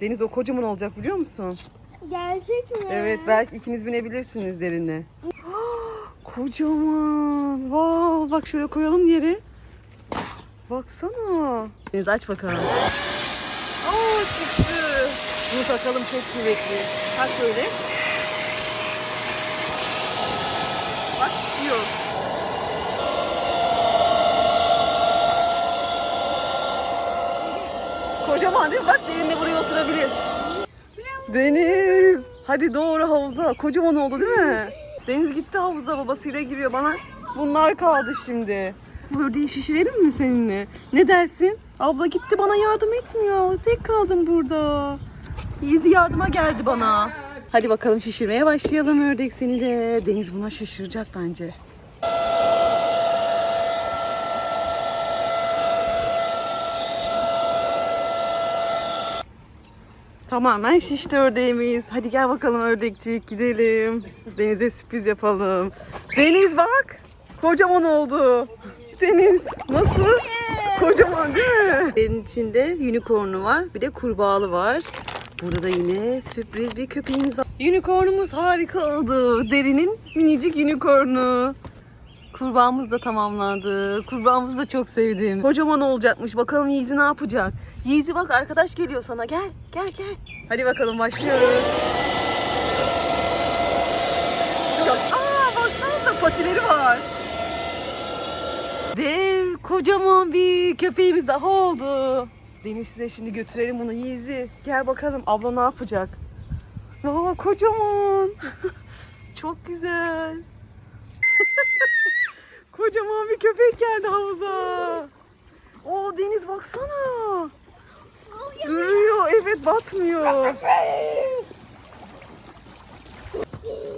Deniz o kocaman olacak biliyor musun? Gerçek mi? Evet belki ikiniz binebilirsiniz derine. kocaman. Wow, bak şöyle koyalım yere. Baksana. Deniz aç bakalım. Aa çıktı. Bunu takalım çok kuvvetli. Tak böyle. Bak düşüyor. Kocaman değil mi? Bak derinde buraya oturabilir. Deniz. Hadi doğru havuza. Kocaman oldu değil mi? Deniz gitti havuza babasıyla giriyor bana. Bunlar kaldı şimdi. Ördeği şişirelim mi seninle? Ne dersin? Abla gitti bana yardım etmiyor. Tek kaldım burada. Yiğizi yardıma geldi bana. Hadi bakalım şişirmeye başlayalım ördek seni de. Deniz buna şaşıracak bence. Tamamen şişti ördeğimiz. Hadi gel bakalım ördekçik gidelim. Deniz'e sürpriz yapalım. Deniz bak. Kocaman oldu. Deniz nasıl? Kocaman değil mi? Derin içinde unicorn'u var. Bir de kurbağalı var. Burada da yine sürpriz bir köpeğimiz var. Unicorn'umuz harika oldu. Derinin minicik unicorn'u. Kurbağamız da tamamlandı. Kurbağamızı da çok sevdim. Kocaman olacakmış. Bakalım Yiğizi ne yapacak? Yiğizi bak arkadaş geliyor sana. Gel, gel, gel. Hadi bakalım başlıyoruz. Aa baksanıza patileri var. Dev kocaman bir köpeğimiz daha oldu. Deniz size şimdi götürelim bunu Yiğizi. Gel bakalım abla ne yapacak? Aa kocaman. Çok güzel. Kocaman bir köpek geldi havuza. O Deniz baksana. Duruyor evet batmıyor.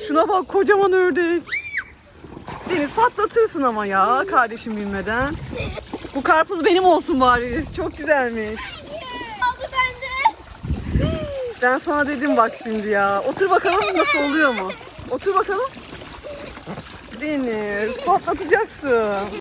Şuna bak kocaman ördek. Deniz patlatırsın ama ya kardeşim bilmeden. Bu karpuz benim olsun bari. Çok güzelmiş. Aldı bende. Ben sana dedim bak şimdi ya. Otur bakalım nasıl oluyor mu? Otur bakalım. Deniz patlatacaksın.